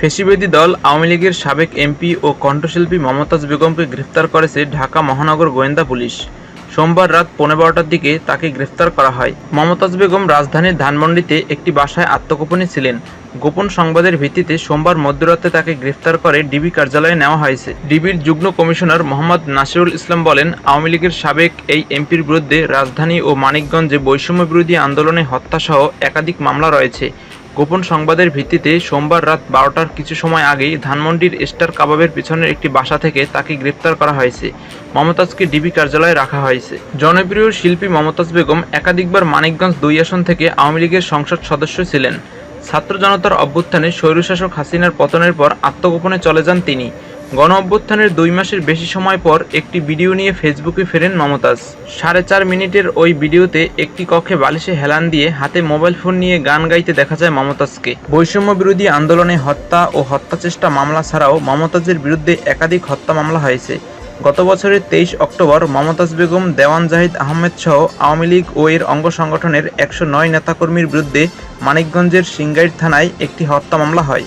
ফেসিবাদী দল আওয়ামী লীগের সাবেক এমপি ও কণ্ঠশিল্পী মমতাজ বেগমকে গ্রেফতার করেছে ঢাকা মহানগর গোয়েন্দা পুলিশ। সোমবার রাত পৌনে বারোটার দিকে তাকে গ্রেফতার করা হয়। মমতাজ বেগম রাজধানীর ধানমন্ডিতে একটি বাসায় আত্মগোপনে ছিলেন। গোপন সংবাদের ভিত্তিতে সোমবার মধ্যরাতে তাকে গ্রেফতার করে ডিবি কার্যালয়ে নেওয়া হয়েছে। ডিবির যুগ্ম কমিশনার মোহাম্মদ নাসিরুল ইসলাম বলেন, আওয়ামী লীগের সাবেক এই এমপির বিরুদ্ধে রাজধানী ও মানিকগঞ্জে বৈষম্য বিরোধী আন্দোলনে হত্যাসহ একাধিক মামলা রয়েছে। গোপন সংবাদের ভিত্তিতে সোমবার রাত বারোটার কিছু সময় আগেই ধানমন্ডির স্টার কাবাবের পিছনের একটি বাসা থেকে তাকে গ্রেপ্তার করা হয়েছে। মমতাজকে ডিবি কার্যালয়ে রাখা হয়েছে। জনপ্রিয় শিল্পী মমতাজ বেগম একাধিকবার মানিকগঞ্জ দুই আসন থেকে আওয়ামী লীগের সংসদ সদস্য ছিলেন। ছাত্র জনতার অভ্যুত্থানে স্বৈরশাসক হাসিনার পতনের পর আত্মগোপনে চলে যান তিনি। গণ অভ্যুত্থানের দুই মাসের বেশি সময় পর একটি ভিডিও নিয়ে ফেসবুকে ফেরেন মমতাজ। সাড়ে চার মিনিটের ওই ভিডিওতে একটি কক্ষে বালিশে হেলান দিয়ে হাতে মোবাইল ফোন নিয়ে গান গাইতে দেখা যায় মমতাজকে। বৈষম্য বিরোধী আন্দোলনে হত্যা ও হত্যা চেষ্টা মামলা ছাড়াও মমতাজের বিরুদ্ধে একাধিক হত্যা মামলা হয়েছে। গত বছরের তেইশ অক্টোবর মমতাজ বেগম, দেওয়ান জাহিদ আহমেদ সহ আওয়ামী লীগ ও এর অঙ্গ সংগঠনের একশো নয় নেতাকর্মীর বিরুদ্ধে মানিকগঞ্জের সিংগাইর থানায় একটি হত্যা মামলা হয়।